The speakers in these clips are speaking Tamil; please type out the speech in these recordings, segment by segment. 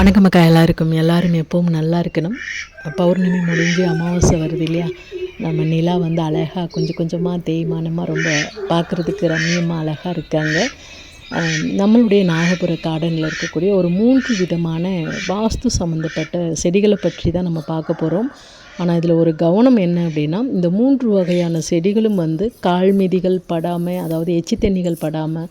வணக்கம் அக்கா எல்லாருக்கும். எல்லாரும் எப்பவும் நல்லா இருக்கணும். பௌர்ணமி முடிஞ்சு அமாவாசை வருது இல்லையா? நம்ம நிலா வந்து அழகாக கொஞ்சம் கொஞ்சமாக தேய்மானமாக ரொம்ப பார்க்குறதுக்கு ரம்மியமாக அழகாக இருக்காங்க. நம்மளுடைய நாகபுர கார்டனில் இருக்கக்கூடிய ஒரு மூன்று விதமான வாஸ்து சம்மந்தப்பட்ட செடிகளை பற்றி தான் நம்ம பார்க்க போகிறோம் ஆனால் இதில் ஒரு கவனம் என்ன அப்படின்னா இந்த மூன்று வகையான செடிகளும் வந்து கால்மிதிகள் படாமல் அதாவது எச்சி தண்ணிகள் படாமல்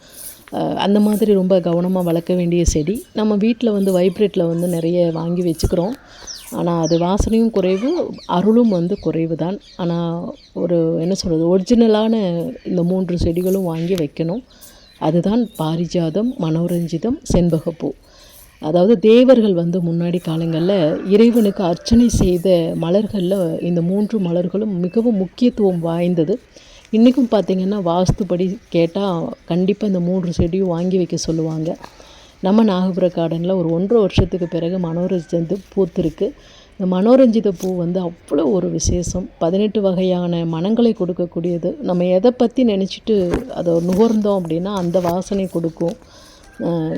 அந்த மாதிரி ரொம்ப கவனமாக வளர்க்க வேண்டிய செடி. நம்ம வீட்டில் வந்து வைப்ரேட்டில் வந்து நிறைய வாங்கி வச்சுக்கிறோம். ஆனால் அது வாசனையும் குறைவு அருளும் வந்து குறைவு தான் ஆனால் ஒரு என்ன சொல்கிறது ஒரிஜினலான இந்த மூன்று செடிகளும் வாங்கி வைக்கணும். அதுதான் பாரிஜாதம் மனோரஞ்சிதம் செண்பகப்பூ. அதாவது தேவர்கள் வந்து முன்னாடி காலங்களில் இறைவனுக்கு அர்ச்சனை செய்த மலர்களில் இந்த மூன்று மலர்களும் மிகவும் முக்கியத்துவம் வாய்ந்தது. இன்றைக்கும் பார்த்திங்கன்னா வாஸ்துப்படி கேட்டால் கண்டிப்பாக இந்த மூன்று செடியும் வாங்கி வைக்க சொல்லுவாங்க. நம்ம நாகபுர கார்டனில் ஒரு ஒன்றரை வருஷத்துக்கு பிறகு மனோரஞ்சித பூத்திருக்கு. இந்த மனோரஞ்சித பூ வந்து அவ்வளோ ஒரு விசேஷம். பதினெட்டு வகையான மனங்களை கொடுக்கக்கூடியது. நம்ம எதை பற்றி நினச்சிட்டு அதை நுகர்ந்தோம் அப்படின்னா அந்த வாசனை கொடுக்கும்.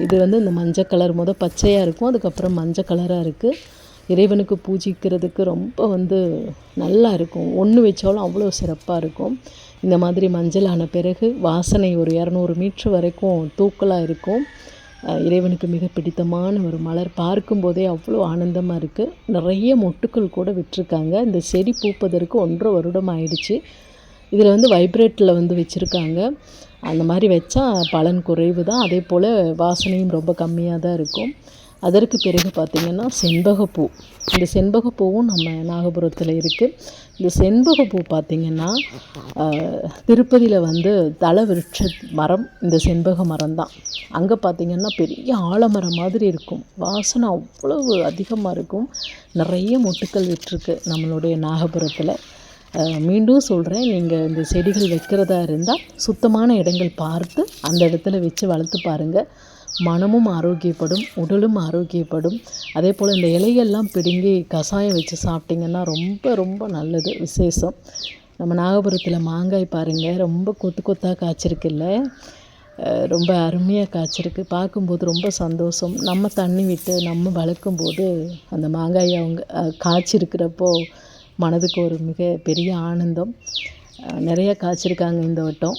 இது வந்து இந்த மஞ்சள் கலர் முத பச்சையாக இருக்கும். அதுக்கப்புறம் மஞ்சள் கலராக இருக்குது. இறைவனுக்கு பூஜிக்கிறதுக்கு ரொம்ப வந்து நல்லா இருக்கும். ஒன்று வச்சாலும் அவ்வளோ சிறப்பாக இருக்கும். இந்த மாதிரி மஞ்சள் ஆன பிறகு வாசனை ஒரு இரநூறு மீட்ரு வரைக்கும் தூக்கலாக இருக்கும். இறைவனுக்கு மிக பிடித்தமான ஒரு மலர். பார்க்கும்போதே அவ்வளோ ஆனந்தமாக இருக்குது நிறைய மொட்டுக்கள் கூட விட்டிருக்காங்க. இந்த செடி பூப்பதற்கு ஒன்றரை வருடம் ஆயிடுச்சு. இதில் வந்து வைப்ரேட்டில் வந்து வச்சுருக்காங்க. அந்த மாதிரி வச்சா பலன் குறைவு தான் அதே போல் வாசனையும் ரொம்ப கம்மியாக தான் இருக்கும். அதற்கு பிறகு பார்த்திங்கன்னா செண்பகப்பூ. இந்த செண்பகப்பூவும் நம்ம நாகபுரத்தில் இருக்குது இந்த செண்பகப்பூ பார்த்திங்கன்னா திருப்பதியில் வந்து தலை விருட்ச மரம் இந்த செண்பக மரம் தான் அங்கே பார்த்திங்கன்னா பெரிய ஆலமரம் மாதிரி இருக்கும். வாசனை அவ்வளவு அதிகமாக இருக்கும். நிறைய மொட்டுக்கள் விட்டுருக்கு நம்மளுடைய நாகபுரத்தில். மீண்டும் சொல்கிறேன் நீங்கள் இந்த செடிகள் வைக்கிறதா இருந்தால் சுத்தமான இடங்கள் பார்த்து அந்த இடத்துல வச்சு வளர்த்து பாருங்கள் மனமும் ஆரோக்கியப்படும் உடலும் ஆரோக்கியப்படும். அதே போல் இந்த இலையெல்லாம் பிடுங்கி கஷாயம் வச்சு சாப்பிட்டிங்கன்னா ரொம்ப ரொம்ப நல்லது விசேஷம். நம்ம நாகபுரத்தில் மாங்காய் பாருங்கள் ரொம்ப கொத்து கொத்தாக காய்ச்சிருக்குல்ல? ரொம்ப அருமையாக காய்ச்சிருக்கு. பார்க்கும்போது ரொம்ப சந்தோஷம். நம்ம தண்ணி விட்டு நம்ம வளர்க்கும்போது அந்த மாங்காய் அவங்க காய்ச்சிருக்கிறப்போ மனதுக்கு ஒரு மிக பெரிய ஆனந்தம். நிறையா நிறைய காய்ச்சிருக்காங்க இந்த வட்டம்.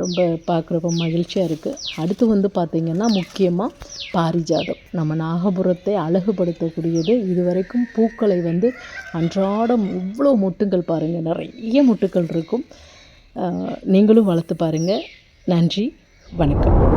ரொம்ப பார்க்குறப்ப மகிழ்ச்சியாக இருக்குது அடுத்து வந்து பார்த்திங்கன்னா முக்கியமாக பாரிஜாதம். நம்ம நாகபுரத்தை அழகுபடுத்தக்கூடியது இதுவரைக்கும் பூக்களை வந்து அன்றாடம் இவ்வளோ மொட்டுங்கள் பாருங்கள் நிறைய மொட்டுக்கள் இருக்கும். நீங்களும் வளர்த்து பாருங்கள் நன்றி வணக்கம்.